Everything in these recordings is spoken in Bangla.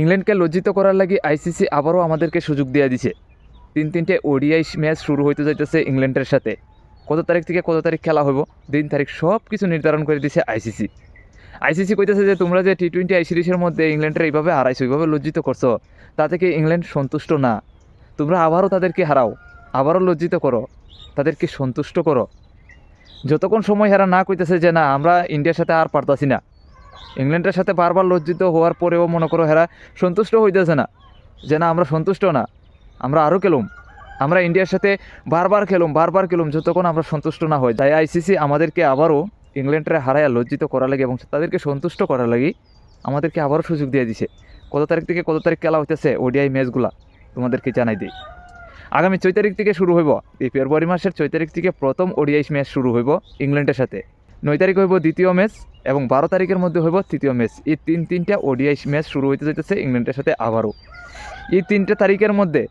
ইংল্যান্ডকে লজ্জিত করার লাগি আইসিসি আবারও আমাদেরকে সুযোগ দিয়ে দিছে। তিন তিনটে ওডিআই ম্যাচ শুরু হইতে যাইতেছে ইংল্যান্ডের সাথে। কত তারিখ থেকে কত তারিখ খেলা হইব, দিন তারিখ সব কিছু নির্ধারণ করে দিছে আইসিসি। আইসিসি কইতেছে যে তোমরা যে টি টোয়েন্টি আই সিরিজের মধ্যে ইংল্যান্ডের এইভাবে হারাইছো, এইভাবে লজ্জিত করছ তা থেকে ইংল্যান্ড সন্তুষ্ট না? তোমরা আবারও তাদেরকে হারাও, আবারও লজ্জিত করো, তাদেরকে সন্তুষ্ট করো। যতক্ষণ সময় হেরা না কইতেছে যে না, আমরা ইন্ডিয়ার সাথে আর পারতাছি না। ইংল্যান্ডের সাথে বারবার লজ্জিত হওয়ার পরেও মনে করো, হেরা সন্তুষ্ট হইতেছে না। যে না, আমরা সন্তুষ্ট না। আমরা আরও খেলুম। আমরা ইন্ডিয়ার সাথে বারবার খেলুম বারবার খেলুম, যতক্ষণ আমরা সন্তুষ্ট না হই। তাই আইসিসি আমাদেরকে আবারও ইংল্যান্ডের হারাইয়া লজ্জিত করা লাগে এবং তাদেরকে সন্তুষ্ট করার লাগে আমাদেরকে আবারও সুযোগ দিয়ে দিছে। কত তারিখ থেকে কত তারিখ খেলা হইতেছে ওডিআই ম্যাচগুলা তোমাদেরকে জানাই দিই। আগামী ছয় তারিখ থেকে শুরু হইব। এই ফেব্রুয়ারি মাসের ছয় তারিখ থেকে প্রথম ওডিআই ম্যাচ শুরু হইব ইংল্যান্ডের সাথে। নয় তারিখ হইব দ্বিতীয় ম্যাচ এবং বারো তারিখের মধ্যে হইব তৃতীয় ম্যাচ। এই তিন তিনটা ওডিআই ম্যাচ শুরু হইতে যাইতেছে ইংল্যান্ডের সাথে আবারও। এই তিনটা তারিখের মধ্যে,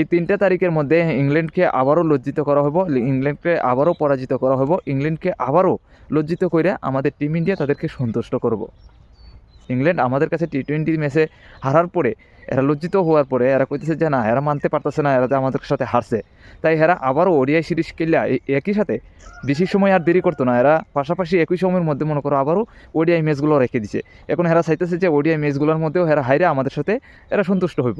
এই তিনটা তারিখের মধ্যে ইংল্যান্ডকে আবারও লজ্জিত করা হব ইংল্যান্ডকে আবারও পরাজিত করা হব ইংল্যান্ডকে আবারও লজ্জিত করে আমাদের টিম ইন্ডিয়া তাদেরকে সন্তুষ্ট করব। ইংল্যান্ড আমাদের কাছে টি টোয়েন্টি ম্যাচে হারার পরে, এরা লজ্জিত হওয়ার পরে এরা কইতেছে যে, না, এরা মানতে পারতেছে না, এরা যে আমাদের সাথে হারছে। তাই এরা আবারও ওডিআই সিরিজ খেললে একই সাথে বেশি সময় আর দেরি করতো না। এরা পাশাপাশি একই সময়ের মধ্যে, মনে করো, আবারও ওডিআই ম্যাচগুলো রেখে দিছে। এখন এরা চাইতেছে যে ওডিআই ম্যাচগুলোর মধ্যেও এরা হাইরে আমাদের সাথে এরা সন্তুষ্ট হইব।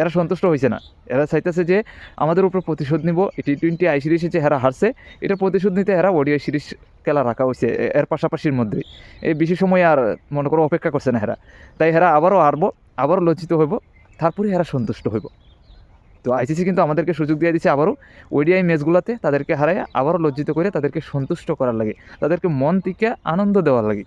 এরা সন্তুষ্ট হয়েছে না। এরা চাইতেছে যে, আমাদের উপর প্রতিশোধ নিব। টি টোয়েন্টি আই সিরিজে যে এরা হারছে, এটা প্রতিশোধ নিতে এরা ওডিআই সিরিজ খেলা রাখা হয়েছে এর পাশাপাশির মধ্যে। এই বেশি সময় আর মনে করো অপেক্ষা করছে না হেরা। তাই হেরা আবারও হারবো, আবারও লজ্জিত হইব, তারপরে হেরা সন্তুষ্ট হইব। তো আইসিসি কিন্তু আমাদেরকে সুযোগ দিয়ে দিচ্ছে আবারও, ওডিআই ম্যাচগুলোতে তাদেরকে হারায় আবারও লজ্জিত করে তাদেরকে সন্তুষ্ট করার লাগে, তাদেরকে মন থেকে আনন্দ দেওয়ার লাগে।